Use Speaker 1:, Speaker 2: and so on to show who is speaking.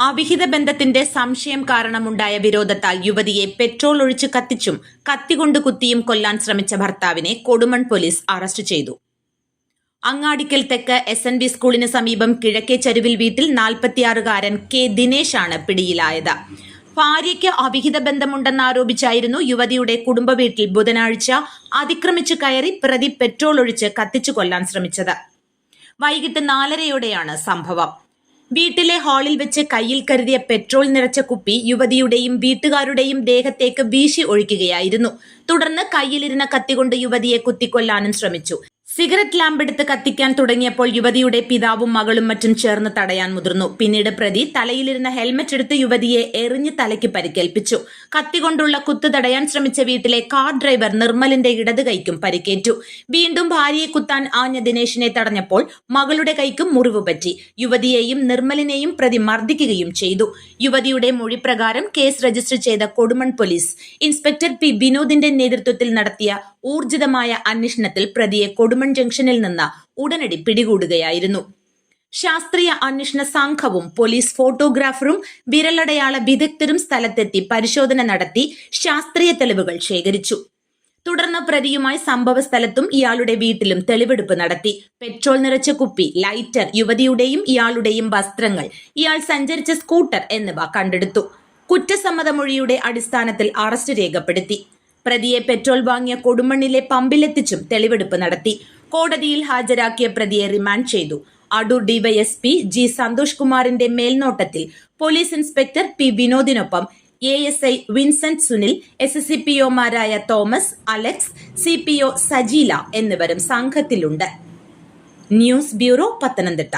Speaker 1: അവിഹിത ബന്ധത്തിന്റെ സംശയം കാരണമുണ്ടായ വിരോധത്താൽ യുവതിയെ പെട്രോൾ ഒഴിച്ച് കത്തിച്ചും കത്തികൊണ്ട് കുത്തിയും കൊല്ലാൻ ശ്രമിച്ച ഭർത്താവിനെ കൊടുമൺ പോലീസ് അറസ്റ്റ് ചെയ്തു. അങ്ങാടിക്കൽ തെക്ക് എസ് എൻ ബി സ്കൂളിന് സമീപം കിഴക്കേ ചരുവിൽ വീട്ടിൽ നാൽപ്പത്തിയാറുകാരൻ കെ ദിനേശാണ് പിടിയിലായത്. ഭാര്യയ്ക്ക് അവിഹിത ബന്ധമുണ്ടെന്നാരോപിച്ചായിരുന്നു യുവതിയുടെ കുടുംബ വീട്ടിൽ ബുധനാഴ്ച അതിക്രമിച്ചു കയറി പ്രതി പെട്രോൾ ഒഴിച്ച് കത്തിച്ചു കൊല്ലാൻ ശ്രമിച്ചത്. വൈകിട്ട് നാലരയോടെയാണ് സംഭവം. വീട്ടിലെ ഹാളിൽ വെച്ച് കയ്യിൽ കരുതിയ പെട്രോൾ നിറച്ച കുപ്പി യുവതിയുടെയും വീട്ടുകാരുടെയും ദേഹത്തേക്ക് വീശി ഒഴിക്കുകയായിരുന്നു തുടർന്ന് കയ്യിലിരുന്ന കത്തികൊണ്ട് യുവതിയെ കുത്തിക്കൊല്ലാനും ശ്രമിച്ചു. സിഗരറ്റ് ലാമ്പെടുത്ത് കത്തിക്കാൻ തുടങ്ങിയപ്പോൾ യുവതിയുടെ പിതാവും മകളും മറ്റും ചേർന്ന് തടയാൻ മുതിർന്നു. പിന്നീട് പ്രതി തലയിലിരുന്ന ഹെൽമറ്റ് എടുത്ത് യുവതിയെ എറിഞ്ഞ് തലയ്ക്ക് പരിക്കേൽപ്പിച്ചു. കത്തികൊണ്ടുള്ള കുത്ത് തടയാൻ ശ്രമിച്ച വീട്ടിലെ കാർ ഡ്രൈവർ നിർമ്മലിന്റെ ഇടത് കൈക്കും പരിക്കേറ്റു. വീണ്ടും ഭാര്യയെ കുത്താൻ ആഞ്ഞ ദിനേശിനെ തടഞ്ഞപ്പോൾ മകളുടെ കൈക്കും മുറിവ് പറ്റി. യുവതിയെയും നിർമ്മലിനെയും പ്രതി മർദ്ദിക്കുകയും ചെയ്തു. യുവതിയുടെ മൊഴി പ്രകാരം കേസ് രജിസ്റ്റർ ചെയ്ത കൊടുമൺ പോലീസ് ഇൻസ്പെക്ടർ പി വിനോദിന്റെ നേതൃത്വത്തിൽ നടത്തിയ ഊർജിതമായ അന്വേഷണത്തിൽ പ്രതിയെ കൊടുമൺ ജംഗ്ഷനിൽ നിന്ന് ഉടനടി പിടികൂടുകയായിരുന്നു. ശാസ്ത്രീയ അന്വേഷണ സംഘവും പോലീസ് ഫോട്ടോഗ്രാഫറും വിരലടയാള വിദഗ്ധരും സ്ഥലത്തെത്തി പരിശോധന നടത്തി ശാസ്ത്രീയ തെളിവുകൾ ശേഖരിച്ചു. തുടർന്ന് പ്രതിയുമായി സംഭവ സ്ഥലത്തും ഇയാളുടെ വീട്ടിലും തെളിവെടുപ്പ് നടത്തി. പെട്രോൾ നിറച്ച കുപ്പി ലൈറ്റർ യുവതിയുടെയും ഇയാളുടെയും വസ്ത്രങ്ങൾ ഇയാൾ സഞ്ചരിച്ച സ്കൂട്ടർ എന്നിവ കണ്ടെടുത്തു. കുറ്റസമ്മതമൊഴിയുടെ അടിസ്ഥാനത്തിൽ അറസ്റ്റ് രേഖപ്പെടുത്തി. പ്രതിയെ പെട്രോൾ വാങ്ങിയ കൊടുമണ്ണിലെ പമ്പിലെത്തിച്ചും തെളിവെടുപ്പ് നടത്തി. കോടതിയിൽ ഹാജരാക്കിയ പ്രതിയെ റിമാൻഡ് ചെയ്തു. അടൂർ ഡിവൈഎസ്പി ജി സന്തോഷ് കുമാറിന്റെ മേൽനോട്ടത്തിൽ police inspector P വിനോദിനൊപ്പം A S I Vincent Sunil S S C P ഒമാരായ Thomas Alex C P O Sajeela എന്നിവരും സംഘത്തിലുണ്ട്. News bureau Pathanamthitta.